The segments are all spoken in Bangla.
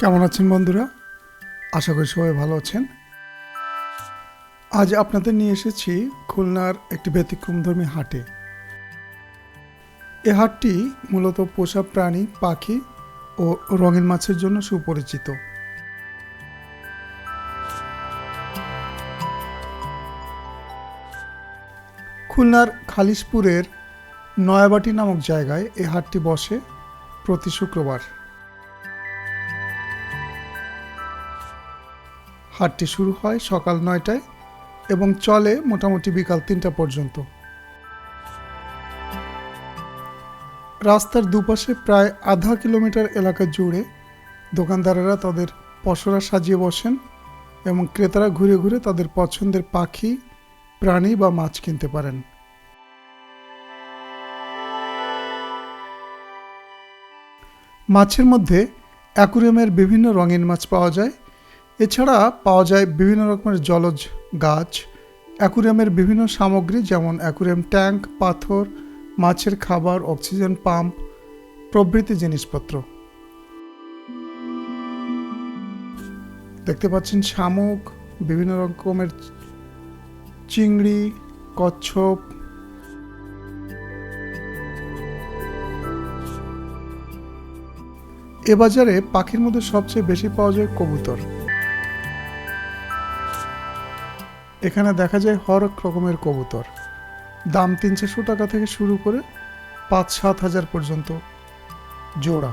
কেমন আছেন বন্ধুরা? আশা করি সবাই ভালো আছেন। আজ আপনাদের নিয়ে এসেছি খুলনার একটি ব্যতিক্রমধর্মী হাটে। এ হাটটি মূলত পোষা প্রাণী, পাখি ও রঙিন মাছের জন্য সুপরিচিত। খুলনার খালিশপুরের নয়াবাটি নামক জায়গায় এ হাটটি বসে প্রতি শুক্রবার। হাটটি শুরু হয় সকাল নয়টায় এবং চলে মোটামুটি বিকাল তিনটা পর্যন্ত। রাস্তার দুপাশে প্রায় আধা কিলোমিটার এলাকা জুড়ে দোকানদারেরা তাদের পসরা সাজিয়ে বসেন এবং ক্রেতারা ঘুরে ঘুরে তাদের পছন্দের পাখি, প্রাণী বা মাছ কিনতে পারেন। মাছের মধ্যে অ্যাকুরিয়ামের বিভিন্ন রঙিন মাছ পাওয়া যায়। এছাড়া পাওয়া যায় বিভিন্ন রকমের জলজ গাছ, অ্যাকুরিয়ামের বিভিন্ন সামগ্রী যেমন অ্যাকুরিয়াম ট্যাঙ্ক, পাথর, মাছের খাবার, অক্সিজেন পাম্প, প্রভৃতি জিনিসপত্র। দেখতে পাচ্ছেন শামুক, বিভিন্ন রকমের চিংড়ি, কচ্ছপ। এ বাজারে পাখির মধ্যে সবচেয়ে বেশি পাওয়া যায় কবুতর। এখানে দেখা যায় হরেক রকমের কবুতর। দাম তিন টাকা থেকে শুরু করে পাঁচ সাত হাজার পর্যন্ত জোড়া।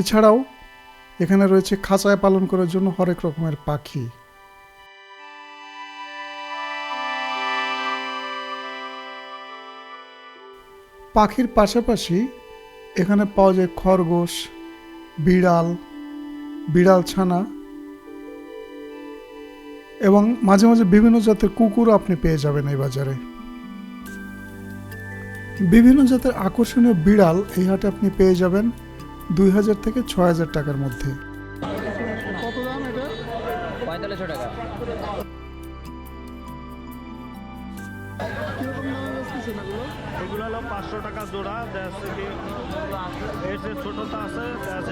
এছাড়াও এখানে রয়েছে খাঁচায় পালন করার জন্য হরেক রকমের পাখি। পাখির পাশাপাশি এখানে পাওয়া যায় খরগোশ, বিড়াল বিড়াল ছানা এবং মাঝে মাঝে বিভিন্ন জাতের কুকুরও আপনি পেয়ে যাবেন এই বাজারে। বিভিন্ন জাতের আকর্ষণীয় বিড়াল এই হাটে আপনি পেয়ে যাবেন। দুই হাজার থেকে ছয় হাজার টাকার মধ্যে। কত দাম এটা পঁয়তাল্লিশশো টাকা কীরকম এগুলো হলো পাঁচশো টাকা জোড়া দেখা যাচ্ছে কি এর যে ছোটোটা আছে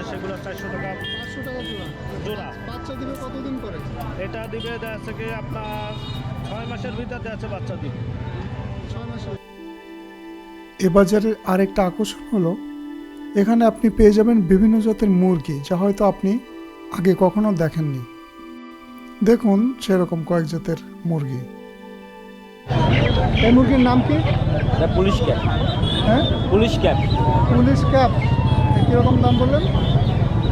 সেগুলো চারশো টাকা। পাঁচশো টাকা জোড়া। জোড়া। বাচ্চা দিবে কতদিন পরে এটা দিবে কি আপনার ছয় মাসের ভিতর বাচ্চা দিবে। ছয় মাসে এ বাজারের আরেকটা আকর্ষণ হলো এখানে আপনি পেয়ে যাবেন বিভিন্ন জাতের মুরগি যা হয়তো আপনি আগে কখনো দেখেননি। দেখুন সেরকম কয়েক জাতের মুরগি। এই মুরগির নাম কি? Police cap. হ্যাঁ? Police cap. Police cap. কীরকম দাম বললেন?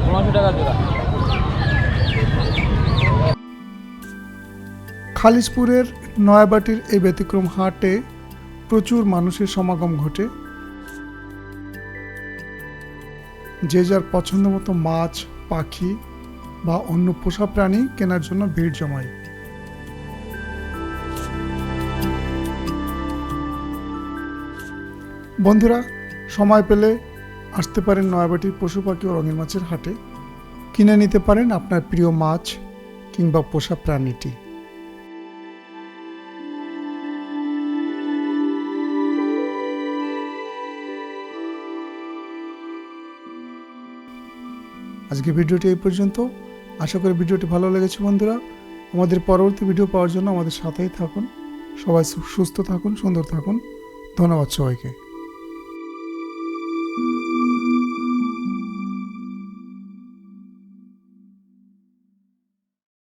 পনেরোশো টাকা জোড়া। খালিশপুরের নয়াবাটির এই ব্যতিক্রম হাটে প্রচুর মানুষের সমাগম ঘটে। যে যার পছন্দ মতো মাছ, পাখি বা অন্য পোষা প্রাণী কেনার জন্য ভিড় জমায়। বন্ধুরা, সময় পেলে আসতে পারেন নয়াবাটির পশু পাখি ও রঙিন মাছের হাটে। কিনে নিতে পারেন আপনার প্রিয় মাছ কিংবা পোষা প্রাণীটি। আজকে ভিডিওটি এই পর্যন্ত। আশা করি ভিডিওটি ভালো লেগেছে বন্ধুরা। আমাদের পরবর্তী ভিডিও পাওয়ার জন্য আমাদের সাথেই থাকুন। সবাই সুস্থ থাকুন, সুন্দর থাকুন। ধন্যবাদ সবাইকে।